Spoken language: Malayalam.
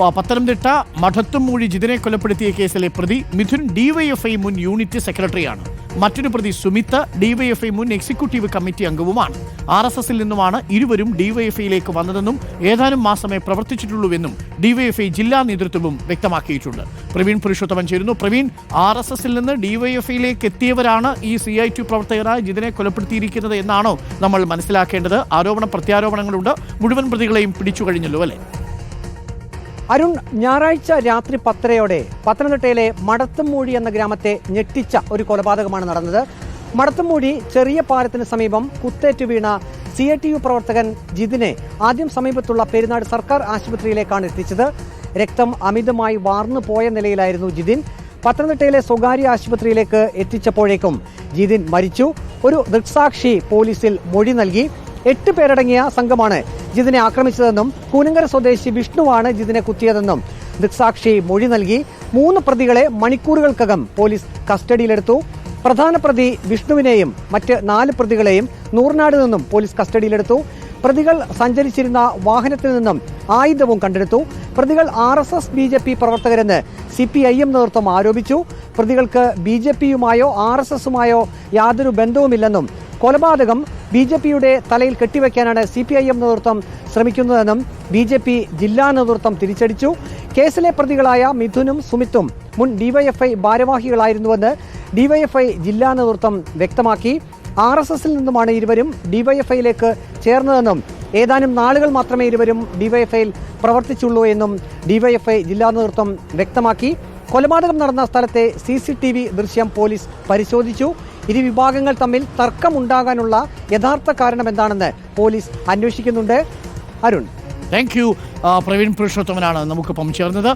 പത്തനംതിട്ട മഠത്തുംമൂഴി ജിതിനെ കൊലപ്പെടുത്തിയ കേസിലെ പ്രതി മിഥുൻ ഡിവൈഎഫ്ഐ മുൻ യൂണിറ്റ് സെക്രട്ടറിയാണ്. മറ്റൊരു പ്രതി സുമിത്ത് ഡിവൈഎഫ്ഐ മുൻ എക്സിക്യൂട്ടീവ് കമ്മിറ്റി അംഗവുമാണ്. ആർ എസ് എസിൽ നിന്നുമാണ് ഇരുവരും ഡിവൈഎഫ്ഐയിലേക്ക് വന്നതെന്നും ഏതാനും മാസമേ പ്രവർത്തിച്ചിട്ടുള്ളൂവെന്നും ഡിവൈഎഫ്ഐ ജില്ലാ നേതൃത്വവും വ്യക്തമാക്കിയിട്ടുണ്ട്. പ്രവീൺ പുരുഷോത്തമൻ ചേരുന്നു. പ്രവീൺ ആർ എസ് എസിൽ നിന്ന് ഡിവൈഎഫ്ഐയിലേക്ക് എത്തിയവരാണ് ഈ സി ഐ ടി പ്രവർത്തകരായ ജിതിനെ കൊലപ്പെടുത്തിയിരിക്കുന്നത് എന്നാണോ നമ്മൾ മനസ്സിലാക്കേണ്ടത്. ആരോപണ പ്രത്യാരോപണങ്ങളുണ്ട്. മുഴുവൻ പ്രതികളെയും പിടിച്ചു കഴിഞ്ഞല്ലോ അല്ലേ? അരുൺ ഞായറാഴ്ച രാത്രി പത്തരയോടെ പത്തനംതിട്ടയിലെ മടത്തുംമൂഴി എന്ന ഗ്രാമത്തെ ഞെട്ടിച്ച ഒരു കൊലപാതകമാണ് നടന്നത്. മടത്തുംമൂഴി ചെറിയ പാലത്തിന് സമീപം കുത്തേറ്റു വീണ സി ടി യു പ്രവർത്തകൻ ജിതിനെ ആദ്യം സമീപത്തുള്ള പെരുന്നാട് സർക്കാർ ആശുപത്രിയിലേക്കാണ് എത്തിച്ചത്. രക്തം അമിതമായി വാർന്നു പോയ നിലയിലായിരുന്നു ജിതിൻ. പത്തനംതിട്ടയിലെ സ്വകാര്യ ആശുപത്രിയിലേക്ക് എത്തിച്ചപ്പോഴേക്കും ജിതിൻ മരിച്ചു. ഒരു ദൃക്സാക്ഷി പോലീസിൽ മൊഴി നൽകി. എട്ട് പേരടങ്ങിയ സംഘമാണ് ജിതിനെ ആക്രമിച്ചതെന്നും കൂനങ്കര സ്വദേശി വിഷ്ണുവാണ് ജിതിനെ കുത്തിയതെന്നും ദൃക്സാക്ഷി മൊഴി നൽകി. മൂന്ന് പ്രതികളെ മണിക്കൂറുകൾക്കകം പോലീസ് കസ്റ്റഡിയിലെടുത്തു. പ്രധാന പ്രതി വിഷ്ണുവിനെയും മറ്റ് നാല് പ്രതികളെയും നൂറിനാട് നിന്നും പോലീസ് കസ്റ്റഡിയിലെടുത്തു. പ്രതികൾ സഞ്ചരിച്ചിരുന്ന വാഹനത്തിൽ നിന്നും ആയുധവും കണ്ടെടുത്തു. പ്രതികൾ R S S B J P പ്രവർത്തകരെന്ന് C P I M നേതൃത്വം ആരോപിച്ചു. പ്രതികൾക്ക് ബി ജെ പിയുമായോ ആർ എസ് എസുമായോ യാതൊരു ബന്ധവുമില്ലെന്നും കൊലപാതകം ബി ജെ പിയുടെ തലയിൽ കെട്ടിവെക്കാനാണ് സി പി ഐ എം നേതൃത്വം ശ്രമിക്കുന്നതെന്നും ബി ജെ പി ജില്ലാ നേതൃത്വം തിരിച്ചടിച്ചു. കേസിലെ പ്രതികളായ മിഥുനും സുമിത്തും മുൻ ഡിവൈഎഫ്ഐ ഭാരവാഹികളായിരുന്നുവെന്ന് ഡിവൈഎഫ്ഐ ജില്ലാ നേതൃത്വം വ്യക്തമാക്കി. ആർ എസ് എസിൽ നിന്നുമാണ് ഇരുവരും ഡിവൈഎഫ്ഐയിലേക്ക് ചേർന്നതെന്നും ഏതാനും നാളുകൾ മാത്രമേ ഇരുവരും ഡിവൈഎഫ്ഐയിൽ പ്രവർത്തിച്ചുള്ളൂ എന്നും ഡിവൈഎഫ്ഐ ജില്ലാ നേതൃത്വം വ്യക്തമാക്കി. കൊലപാതകം നടന്ന സ്ഥലത്തെ സി സി ടി വി ദൃശ്യം പോലീസ് പരിശോധിച്ചു. ഇരു വിഭാഗങ്ങൾ തമ്മിൽ തർക്കമുണ്ടാകാനുള്ള യഥാർത്ഥ കാരണം എന്താണെന്ന് പോലീസ് അന്വേഷിക്കുന്നുണ്ട്. അരുൺ. താങ്ക് യു പ്രവീൺ പുരുഷോത്തമനാണ് നമുക്കിപ്പം ചേർന്നത്